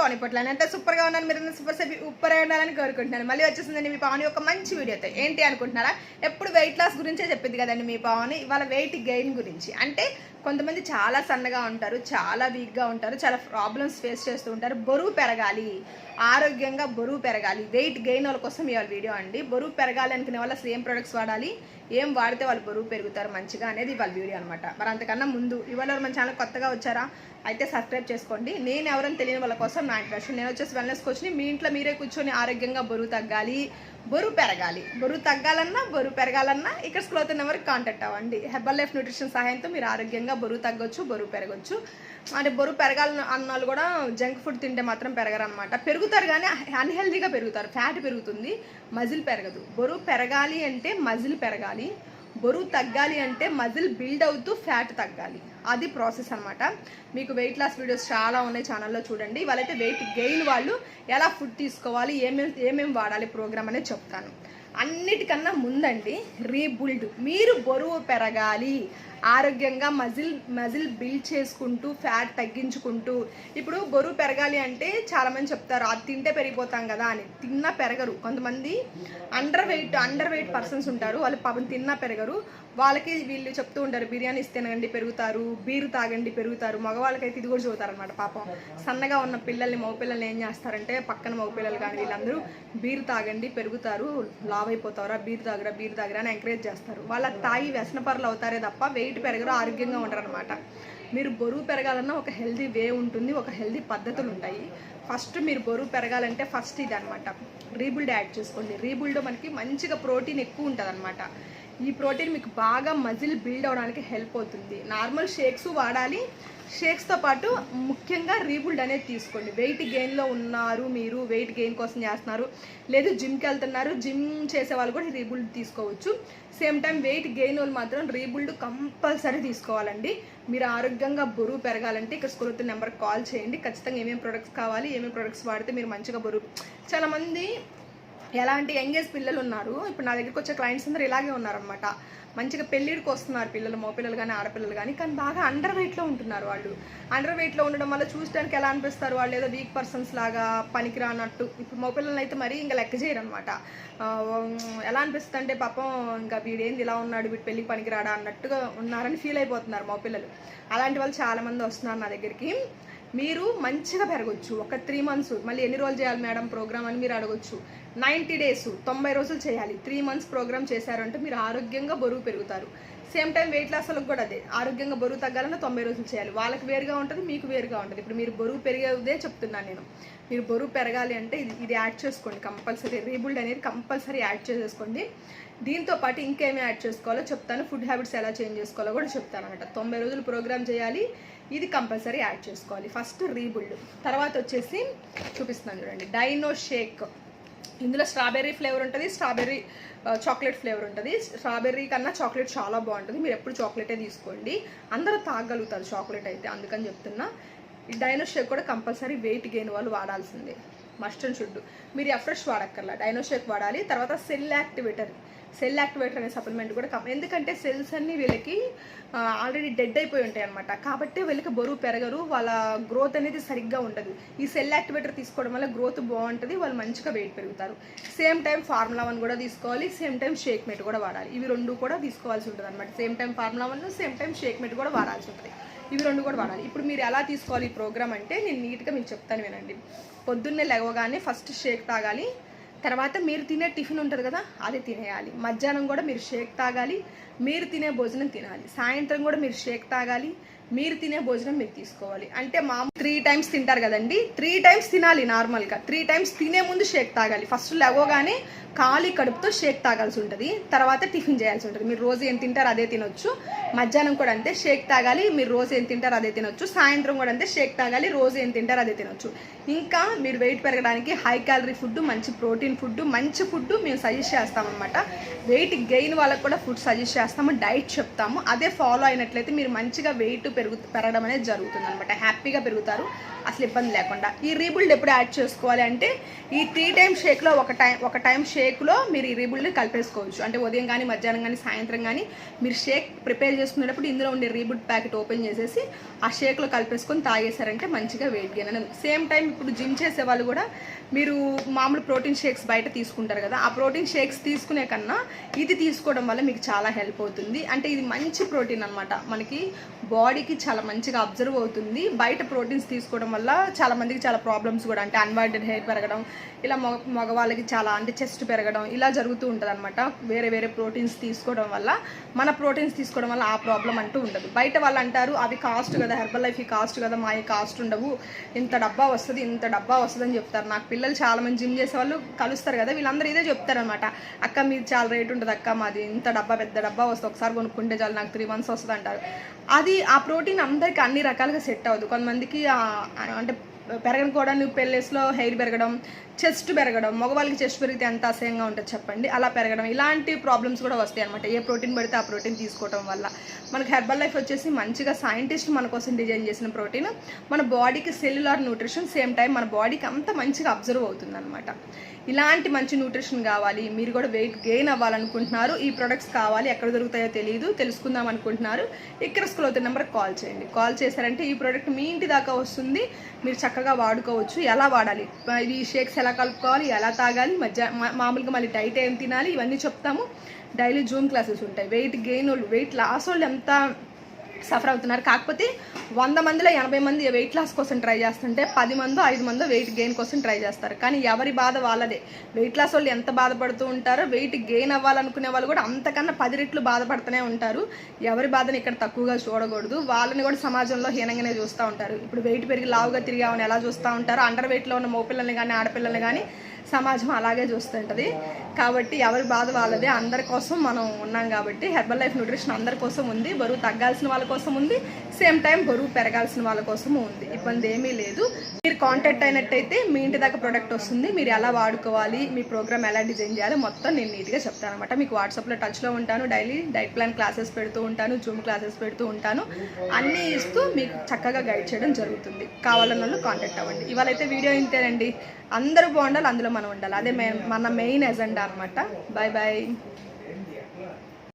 Pawan ఇప్పట్లని super సూపర్గా ఉన్నాను మీరు సూపర్ సెపి ఉప్పర్ ఉండాలని కోరుకుంటున్నాను. మళ్ళీ వచ్చేసిందండి మీ పవన్ ఒక మంచి వీడియోతో ఏంటి అనుకుంటున్నారా? ఎప్పుడు వెయిట్ లాస్ గురించే చెప్పింది కదండి మీ పవన్ ఇవాళ వెయిట్ గెయిన్ గురించి. అంటే కొంతమంది చాలా సన్నగా ఉంటారు చాలా వీక్గా ఉంటారు చాలా ప్రాబ్లమ్స్ ఫేస్ చేస్తూ ఉంటారు. బరువు పెరగాలి. ఆరోగ్యంగా బరువు పెరగాలి. వెయిట్ గెయిన్ వాళ్ళ కోసం ఇవాళ వీడియో అండి. బరువు పెరగాలి అనుకునే వాళ్ళు అసలు ఏం ప్రొడక్ట్స్ వాడాలి? ఏం వాడితే వాళ్ళు బరువు పెరుగుతారు మంచిగా అనేది ఇవాళ వీడియో అనమాట మరి అంతకన్నా ముందు ఇవాళ మన ఛానల్ కొత్తగా వచ్చారా? అయితే సబ్స్క్రైబ్ చేసుకోండి. నేను ఎవరైనా తెలియని వాళ్ళ కోసం నా ఇంట్రెస్ట్ నేను వచ్చేసి వెల్నెస్ కోచ్ని మీ ఇంట్లో మీరే కూర్చొని ఆరోగ్యంగా బరువు తగ్గాలి. బరువు పెరగాలి. బరువు తగ్గాలన్నా బరువు పెరగాలన్నా ఇక్కడ స్క్రోల్ అవుతున్న వరకు కాంటాక్ట్ అవ్వండి. హెర్బల్ లైఫ్ న్యూట్రిషన్ సహాయంతో మీరు ఆరోగ్యంగా బరువు తగ్గొచ్చు బరువు పెరగచ్చు. అంటే బరువు పెరగాలని అన్న వాళ్ళు కూడా జంక్ ఫుడ్ తింటే మాత్రం పెరగరు అనమాట పెరుగుతారు కానీ అన్హెల్దీగా పెరుగుతారు. ఫ్యాట్ పెరుగుతుంది మజిల్ పెరగదు. బరువు పెరగాలి అంటే మజిల్ పెరగాలి. బరువు తగ్గాలి అంటే మజిల్ బిల్డ్ అవుతూ ఫ్యాట్ తగ్గాలి. అది ప్రాసెస్ అనమాట మీకు వెయిట్ లాస్ వీడియోస్ చాలా ఉన్నాయి ఛానల్లో చూడండి. వాళ్ళైతే వెయిట్ గెయిన్ వాళ్ళు ఎలా ఫుడ్ తీసుకోవాలి ఏమేమి ఏమేమి వాడాలి ప్రోగ్రామ్ అనేది చెప్తాను. అన్నిటికన్నా ముందండి రీబుల్డ్ మీరు బరువు పెరగాలి. ఆరోగ్యంగా మజిల్ మజిల్ బిల్డ్ చేసుకుంటూ ఫ్యాట్ తగ్గించుకుంటూ. ఇప్పుడు బరువు పెరగాలి అంటే చాలామంది చెప్తారు అది తింటే పెరిగిపోతాం కదా అని. తిన్నా పెరగరు. కొంతమంది under weight under weight persons ఉంటారు. వాళ్ళు పాపం తిన్నా పెరగరు. వాళ్ళకి వీళ్ళు చెప్తూ ఉంటారు బిర్యానీ తినగండి పెరుగుతారు. బీరు తాగండి పెరుగుతారు. మగవాళ్ళకైతే ఇది కూడా చదువుతారు అనమాట పాపం. సన్నగా ఉన్న పిల్లల్ని మగపిల్లల్ని ఏం చేస్తారంటే పక్కన మగ పిల్లలు కానీ వీళ్ళందరూ బీరు తాగండి పెరుగుతారు. లావ్ అయిపోతారా బీరు తాగరా బీరు తాగరా అని ఎంకరేజ్ చేస్తారు. వాళ్ళ తాగి వ్యసనపరులు అవుతారే తప్ప వెయిట్ పెరగరు ఆరోగ్యంగా ఉంటారు అనమాట మీరు బరువు పెరగాలన్నా ఒక హెల్దీ వే ఉంటుంది ఒక హెల్దీ పద్ధతులు ఉంటాయి. ఫస్ట్ మీరు బరువు పెరగాలంటే ఫస్ట్ ఇది అనమాట రీబుల్డ్ యాడ్ చేసుకోండి. రీబుల్డ్ మనకి మంచిగా ప్రోటీన్ ఎక్కువ ఉంటుంది అనమాట ఈ ప్రోటీన్ మీకు బాగా మజిల్ బిల్డ్ అవడానికి హెల్ప్ అవుతుంది. నార్మల్ షేక్స్ వాడాలి షేక్స్తో పాటు ముఖ్యంగా రీబుల్డ్ అనేది తీసుకోండి. వెయిట్ గెయిన్లో ఉన్నారు మీరు వెయిట్ గెయిన్ కోసం చేస్తున్నారు. లేదు జిమ్కి వెళ్తున్నారు జిమ్ చేసే వాళ్ళు కూడా రీబుల్డ్ తీసుకోవచ్చు. సేమ్ టైం వెయిట్ గెయిన్ వాళ్ళు మాత్రం రీబుల్డ్ కంపల్సరీ తీసుకోవాలండి. మీరు ఆరోగ్యంగా బరువు పెరగాలంటే ఇక్కడ స్కూల్ నెంబర్కి కాల్ చేయండి. ఖచ్చితంగా ఏమేమి ప్రొడక్ట్స్ కావాలి ఏమేమి ప్రొడక్ట్స్ వాడితే మీరు మంచిగా బరువు చాలామంది ఎలాంటి యంగేజ్ పిల్లలు ఉన్నారు ఇప్పుడు నా దగ్గరికి వచ్చే క్లయింట్స్ అందరూ ఇలాగే ఉన్నారనమాట మంచిగా పెళ్ళిడికి వస్తున్నారు పిల్లలు మగపిల్లలు కానీ ఆడపిల్లలు కానీ కానీ బాగా అండర్ వెయిట్లో ఉంటున్నారు వాళ్ళు. అండర్ వెయిట్లో ఉండడం వల్ల చూడడానికి ఎలా అనిపిస్తారు? వాళ్ళు ఏదో వీక్ పర్సన్స్ లాగా పనికిరానట్టు. ఇప్పుడు మో అయితే మరీ ఇంకా లెక్క చేయరు అనమాట ఎలా అనిపిస్తుంది అంటే పాపం ఇంకా వీడేంది ఇలా ఉన్నాడు వీడు పెళ్ళికి పనికిరాడా అన్నట్టుగా ఉన్నారని ఫీల్ అయిపోతున్నారు మా పిల్లలు. అలాంటి వాళ్ళు చాలామంది వస్తున్నారు నా దగ్గరికి. మీరు మంచిగా పెరగచ్చు. ఒక త్రీ మంత్స్ మళ్ళీ ఎన్ని రోజులు చేయాలి మేడం ప్రోగ్రామ్ అని మీరు అడగొచ్చు. నైంటీ డేస్ తొంభై రోజులు చేయాలి. త్రీ మంత్స్ ప్రోగ్రామ్ చేశారంటే మీరు ఆరోగ్యంగా బరువు పెరుగుతారు. సేమ్ టైం వెయిట్ లాస్ వాళ్ళకి కూడా అదే. ఆరోగ్యంగా బరువు తగ్గాలన్నా తొంభై రోజులు చేయాలి. వాళ్ళకి వేరుగా ఉంటుంది మీకు వేరుగా ఉంటుంది. ఇప్పుడు మీరు బరువు పెరిగేదే చెప్తున్నాను నేను. మీరు బరువు పెరగాలి అంటే ఇది ఇది యాడ్ చేసుకోండి కంపల్సరీ. రీబుల్డ్ అనేది కంపల్సరీ యాడ్ చేసేసుకోండి. దీంతో పాటు ఇంకేమి యాడ్ చేసుకోవాలో చెప్తాను. ఫుడ్ హ్యాబిట్స్ ఎలా చేంజ్ చేసుకోవాలో కూడా చెప్తాను అనమాట. తొంభై రోజులు ప్రోగ్రామ్ చేయాలి. ఇది కంపల్సరీ యాడ్ చేసుకోవాలి. First rebuild. తర్వాత వచ్చేసి చూపిస్తున్నాను చూడండి. Dino shake. ఇందులో స్ట్రాబెర్రీ ఫ్లేవర్ ఉంటుంది స్ట్రాబెర్రీ చాక్లెట్ ఫ్లేవర్ ఉంటుంది. స్ట్రాబెర్రీ కన్నా చాక్లెట్ చాలా బాగుంటుంది. మీరు ఎప్పుడు చాక్లెటే తీసుకోండి. అందరూ తాగలుగుతారు చాక్లెట్ అయితే అందుకని చెప్తున్నా. ఈ డైనోషేక్ కూడా కంపల్సరీ వెయిట్ గెయిన్ వాళ్ళు వాడాల్సిందే. Must and should. మీరు ఎఫ్రెష్ వాడక్కర్లా. డైనోషేక్ వాడాలి తర్వాత సెల్ యాక్టివేటర్. సెల్ యాక్టివేటర్ అనే సప్లిమెంట్ కూడా ఎందుకంటే సెల్స్ అన్ని వీళ్ళకి ఆల్రెడీ డెడ్ అయిపోయి ఉంటాయి అనమాట కాబట్టి వీళ్ళకి బరువు పెరగరు వాళ్ళ గ్రోత్ అనేది సరిగ్గా ఉండదు. ఈ సెల్ యాక్టివేటర్ తీసుకోవడం వల్ల గ్రోత్ బాగుంటుంది వాళ్ళు మంచిగా వెయిట్ పెరుగుతారు. సేమ్ టైం ఫార్ములా వన్ కూడా తీసుకోవాలి సేమ్ టైం షేక్ మెట్ కూడా వాడాలి. ఇవి రెండు కూడా తీసుకోవాల్సి ఉంటుంది అనమాట same time formula one same time shake మెట్ కూడా వాడాల్సి ఉంటుంది. ఇవి రెండు కూడా వాడాలి. ఇప్పుడు మీరు ఎలా తీసుకోవాలి ఈ ప్రోగ్రామ్ అంటే నేను నీట్గా మీకు చెప్తాను వినండి. పొద్దున్నే లేవగానే ఫస్ట్ షేక్ తాగాలి తర్వాత మీరు తినే టిఫిన్ ఉంటుంది కదా అది తినేయాలి. మధ్యాహ్నం కూడా మీరు షేక్ తాగాలి మీరు తినే భోజనం తినాలి. సాయంత్రం కూడా మీరు షేక్ తాగాలి. మీరు తినే భోజనం మీరు తీసుకోవాలి. అంటే మామూలు త్రీ టైమ్స్ తింటారు కదండి. త్రీ టైమ్స్ తినాలి నార్మల్గా త్రీ టైమ్స్ తినే ముందు షేక్ తాగాలి. ఫస్ట్ లేవగానే ఖాళీ కడుపుతో షేక్ తాగాల్సి ఉంటుంది. తర్వాత టిఫిన్ చేయాల్సి ఉంటుంది. మీరు రోజు ఏం తింటారో అదే తినొచ్చు. మధ్యాహ్నం కూడా అంతే షేక్ తాగాలి. మీరు రోజు ఏం తింటారో అదే తినొచ్చు. సాయంత్రం కూడా అంతే షేక్ తాగాలి. రోజు ఏం తింటారో అదే తినొచ్చు. ఇంకా మీరు వెయిట్ పెరగడానికి హై క్యాలరీ ఫుడ్ మంచి ప్రోటీన్ ఫుడ్ మంచి ఫుడ్ మేము సజెస్ట్ చేస్తామన్నమాట. వెయిట్ గెయిన్ వాళ్ళకి కూడా ఫుడ్ సజెస్ట్ చేస్తాము డైట్ చెప్తాము. అదే ఫాలో అయినట్లయితే మీరు మంచిగా వెయిట్ పెరుగు పెరగడం అనేది జరుగుతుంది అనమాట హ్యాపీగా పెరుగుతారు. అసలు ఇబ్బంది లేకుండా. ఈ రీబుల్డ్ ఎప్పుడు యాడ్ చేసుకోవాలి అంటే ఈ త్రీ టైమ్ షేక్లో ఒక టైం ఒక టైం షేక్లో మీరు ఈ రీబుల్డ్ కలిపేసుకోవచ్చు. అంటే ఉదయం కానీ మధ్యాహ్నం కానీ సాయంత్రం కానీ మీరు షేక్ ప్రిపేర్ చేసుకునేటప్పుడు ఇందులో ఉండే రీబుల్డ్ ప్యాకెట్ ఓపెన్ చేసేసి ఆ షేక్లో కలిపేసుకొని తాగేశారంటే మంచిగా వెయిట్ గెయిన్ అనేది. సేమ్ టైం ఇప్పుడు జిమ్ చేసే వాళ్ళు కూడా మీరు మామూలు ప్రోటీన్ షేక్స్ బయట తీసుకుంటారు కదా ఆ ప్రోటీన్ షేక్స్ తీసుకునే కన్నా ఇది తీసుకోవడం వల్ల మీకు చాలా హెల్ప్ అవుతుంది అంటే ఇది మంచి ప్రోటీన్ అన్నమాట. మనకి బాడీకి చాలా మంచిగా అబ్జర్వ్ అవుతుంది. బయట ప్రోటీన్స్ తీసుకోవడం వల్ల చాలా మందికి చాలా ప్రాబ్లమ్స్ కూడా అంటే అన్వాంటెడ్ హెయిర్ పెరగడం ఇలా మగ మగవాళ్ళకి చాలా అంటే చెస్ట్ పెరగడం ఇలా జరుగుతూ ఉంటుంది అనమాట వేరే వేరే ప్రోటీన్స్ తీసుకోవడం వల్ల మన ప్రోటీన్స్ తీసుకోవడం వల్ల ఆ ప్రాబ్లం అంటూ ఉండదు. బయట వాళ్ళు అంటారు అవి కాస్ట్ కదా హెర్బల్ లైఫ్ కాస్ట్ కదా మా కాస్ట్ ఉండవు. ఇంత డబ్బా వస్తుంది ఇంత డబ్బా వస్తుంది అని చెప్తారు. నాకు పిల్లలు చాలా మంది జిమ్ చేసే వాళ్ళు కలుస్తారు కదా వీళ్ళందరూ ఇదే చెప్తారనమాట అక్క మీది చాలా రేట్ ఉంటుంది అక్క మాది ఇంత డబ్బా పెద్ద డబ్బా వస్తుంది ఒకసారి కొనుక్కుంటే చాలు నాకు త్రీ మంత్స్ వస్తుంది అంటారు అది ఆ ప్రోటీన్ అందరికి అన్ని రకాలుగా సెట్ అవ్వదు. కొంతమందికి అంటే పెరగని కూడా నువ్వు పెళ్ళేస్లో హెయిర్ పెరగడం చెస్ట్ పెరగడం మగవాళ్ళకి చెస్ట్ పెరిగితే ఎంత అసహ్యంగా ఉంటుంది చెప్పండి. అలా పెరగడం ఇలాంటి ప్రాబ్లమ్స్ కూడా వస్తాయి అనమాట ఏ ప్రోటీన్ పడితే ఆ ప్రోటీన్ తీసుకోవడం వల్ల. మనకి హెర్బల్ లైఫ్ వచ్చేసి మంచిగా సైంటిస్ట్ మన కోసం డిజైన్ చేసిన ప్రోటీన్ మన బాడీకి సెల్యులార్ న్యూట్రిషన్ సేమ్ టైం మన బాడీకి అంత మంచిగా అబ్జర్వ్ అవుతుంది అనమాట ఇలాంటి మంచి న్యూట్రిషన్ కావాలి. మీరు కూడా వెయిట్ గెయిన్ అవ్వాలనుకుంటున్నారు. ఈ ప్రొడక్ట్స్ కావాలి. ఎక్కడ దొరుకుతాయో తెలియదు తెలుసుకుందాం అనుకుంటున్నారు. ఇక్కడ స్కూల్ అవుతున్న నెంబర్కి కాల్ చేయండి. కాల్ చేశారంటే ఈ ప్రోడక్ట్ మీ ఇంటి దాకా వస్తుంది. మీరు చక్కగా వాడుకోవచ్చు. ఎలా వాడాలి? ఇది షేక్స్ ఎలా కలుపుకోవాలి? ఎలా తాగాలి? మధ్య మామూలుగా మళ్ళీ డైట్ ఏం తినాలి? ఇవన్నీ చెప్తాము. డైలీ జూమ్ క్లాసెస్ ఉంటాయి. వెయిట్ గెయిన్ వాళ్ళు వెయిట్ లాస్ వాళ్ళు ఎంత సఫర్ అవుతున్నారు. కాకపోతే వంద మందిలో ఎనభై మంది వెయిట్ లాస్ కోసం ట్రై చేస్తుంటే పది మందో ఐదు మందో వెయిట్ గెయిన్ కోసం ట్రై చేస్తారు. కానీ ఎవరి బాధ వాళ్ళదే. వెయిట్ లాస్ వాళ్ళు ఎంత బాధపడుతూ ఉంటారో వెయిట్ గెయిన్ అవ్వాలనుకునే వాళ్ళు కూడా అంతకన్నా పది రెట్లు బాధపడుతూనే ఉంటారు. ఎవరి బాధని ఇక్కడ తక్కువగా చూడకూడదు. వాళ్ళని కూడా సమాజంలో హీనంగానే చూస్తూ ఉంటారు. ఇప్పుడు వెయిట్ పెరిగి లావుగా తిరిగామని ఎలా చూస్తూ ఉంటారో అండర్ వెయిట్లో ఉన్న మోపిల్లల్ని కానీ ఆడపిల్లల్ని కానీ సమాజం అలాగే చూస్తుంటుంది కాబట్టి ఎవరి బాధ వాళ్ళదే. అందరి కోసం మనం ఉన్నాం కాబట్టి హెర్బల్ లైఫ్ న్యూట్రిషన్ అందరి కోసం ఉంది. బరువు తగ్గాల్సిన వాళ్ళ కోసం ఉంది. సేమ్ టైం బరువు పెరగాల్సిన వాళ్ళ కోసము ఉంది. ఇబ్బంది ఏమీ లేదు. మీరు కాంటాక్ట్ అయినట్టయితే మీ ఇంటి దాకా ప్రోడక్ట్ వస్తుంది. మీరు ఎలా వాడుకోవాలి మీ ప్రోగ్రామ్ ఎలా డిజైన్ చేయాలి మొత్తం నేను నీట్గా చెప్తాను అనమాట మీకు వాట్సాప్లో టచ్లో ఉంటాను డైలీ డైట్ ప్లాన్ క్లాసెస్ పెడుతూ ఉంటాను జూమ్ క్లాసెస్ పెడుతూ ఉంటాను. అన్నీ ఇస్తూ మీకు చక్కగా గైడ్ చేయడం జరుగుతుంది. కావాలన్న వాళ్ళు కాంటాక్ట్ అవ్వండి. ఇవాళైతే వీడియో ఇంతేనండి. అందరూ బాగుండాలి అందులో మనం ఉండాలి. అదే మన మెయిన్ ఎజెండా అనమాట బాయ్ బాయ్